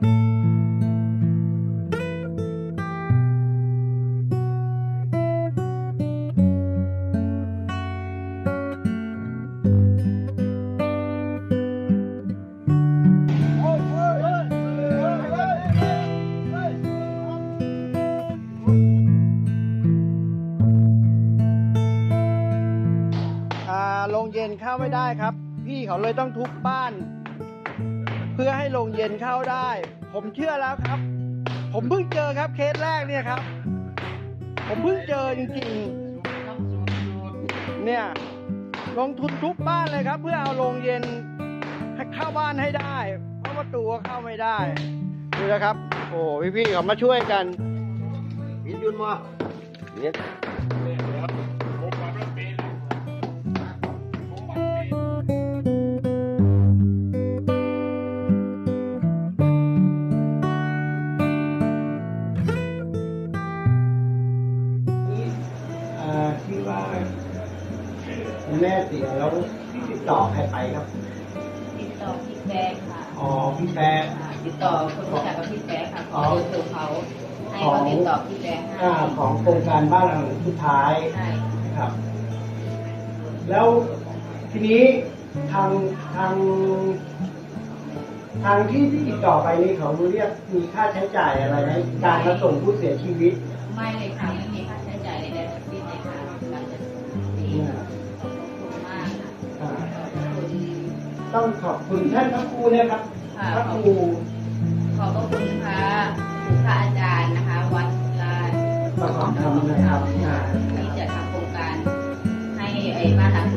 อ่าโรงเย็นเข้าไม่ได้ครับ พี่เขาเลยต้องทุบบ้าน พื่อให้โรงเย็นเข้าได้ ผมเชื่อแล้วครับ ผมเพิ่งเจอครับเคสแรกเนี่ยครับ ผมเพิ่งเจอจริงๆ เนี่ยลงทุนทุบบ้านเลยครับ เพื่อเอาโรงเย็นให้เข้าบ้านให้ได้ เพราะประตูก็เข้าไม่ได้ดูนะครับ โอ้พี่ๆเขามาช่วยกันมินยุนมาเนี่ย แม่เสียแล้วติดต่อใครไปครับ ติดต่อพี่แบงค์ค่ะ อ๋อพี่แป๊ะอ่าติดต่อคนรู้จักกับพี่แบงค์ค่ะขอ๋ออเบอร์โทรเขาให้เขาติดต่อพี่แบงค์ให้อ่าของโครงการบ้านหลังสุดท้ายใช่นะครับ แล้วทีนี้ทางทาง ทางที่ที่ติดต่อไปนี่เขาเรียกมีค่าใช้จ่ายอะไรไหมการมาส่งผู้เสียชีวิต ไม่เลยค่ะไม่มีค่า ต้องขอบคุณท่านพระครูเนะครับค่ะพระครูขอบพระคุณพระพระอาจารย์นะคะ วัดลาดประกอบธรรมนะครับอ่าที่จะทำโครงการให้ไอ้บ้านหลัง